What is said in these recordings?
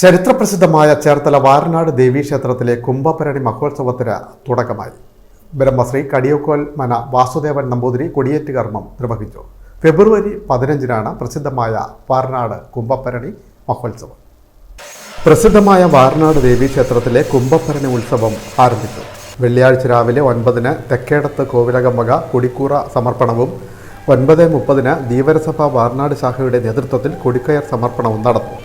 ചരിത്രപ്രസിദ്ധമായ ചേർത്തല വാരനാട് ദേവീക്ഷേത്രത്തിലെ കുംഭഭരണി മഹോത്സവത്തിന് തുടക്കമായി. ബ്രഹ്മശ്രീ കടിയോക്കോൽ മന വാസുദേവൻ നമ്പൂതിരി കൊടിയേറ്റ് കർമ്മം നിർവഹിച്ചു. ഫെബ്രുവരി പതിനഞ്ചിനാണ് പ്രസിദ്ധമായ വാരനാട് കുംഭഭരണി മഹോത്സവം. പ്രസിദ്ധമായ വാരനാട് ദേവീക്ഷേത്രത്തിലെ കുംഭഭരണി ഉത്സവം ആരംഭിച്ചു. വെള്ളിയാഴ്ച രാവിലെ ഒൻപതിന് തെക്കേടത്ത് കോവിലകമ്മക കൊടിക്കൂറ സമർപ്പണവും ഒൻപത് മുപ്പതിന് ധീവരസഭ വാർനാട് ശാഖയുടെ നേതൃത്വത്തിൽ കൊടിക്കയർ സമർപ്പണവും നടന്നു.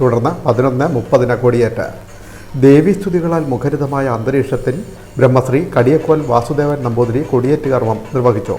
തുടർന്ന് പതിനൊന്ന് മുപ്പതിന് കൊടിയേറ്റ്. ദേവീസ്തുതികളാൽ മുഖരിതമായ അന്തരീക്ഷത്തിൽ ബ്രഹ്മശ്രീ കടിയക്കോൽ വാസുദേവൻ നമ്പൂതിരി കൊടിയേറ്റ് കർമ്മം നിർവഹിച്ചു.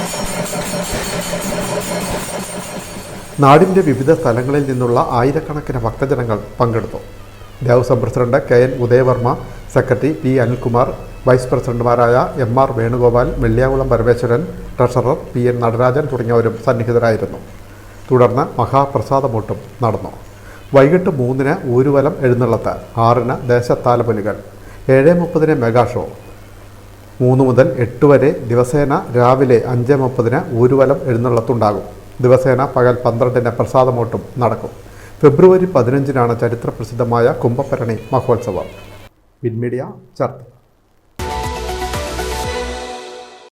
നാടിന്റെ വിവിധ സ്ഥലങ്ങളിൽ നിന്നുള്ള ആയിരക്കണക്കിന് ഭക്തജനങ്ങൾ പങ്കെടുത്തു. Devaswom president K N Udayavarma secretary P Anilkumar vice പ്രസിഡന്റുമാരായ M R Venugopal Velliyakulam Parameswaran treasurer P N Natarajan തുടങ്ങിയവരും സന്നിഹിതരായിരുന്നു. തുടർന്ന് മഹാപ്രസാദമൂട്ടും നടന്നു. വൈകിട്ട് മൂന്നിന് ഊരുവലം എഴുന്നള്ളത്ത് ആറിന് ദേശത്താലപ്പൊലികൾ ഏഴ് മുപ്പതിന് മെഗാ ഷോ മൂന്ന് മുതൽ എട്ട് വരെ ദിവസേന രാവിലെ അഞ്ച് മുപ്പതിന് ഊരുവലം എഴുന്നള്ളത്തുണ്ടാകും. ദിവസേന പകൽ പന്ത്രണ്ടിന് പ്രസാദമോട്ടും നടക്കും. ഫെബ്രുവരി പതിനഞ്ചിനാണ് ചരിത്രപ്രസിദ്ധമായ കുംഭഭരണി മഹോത്സവം. വിൻമീഡിയ ചർച്ച.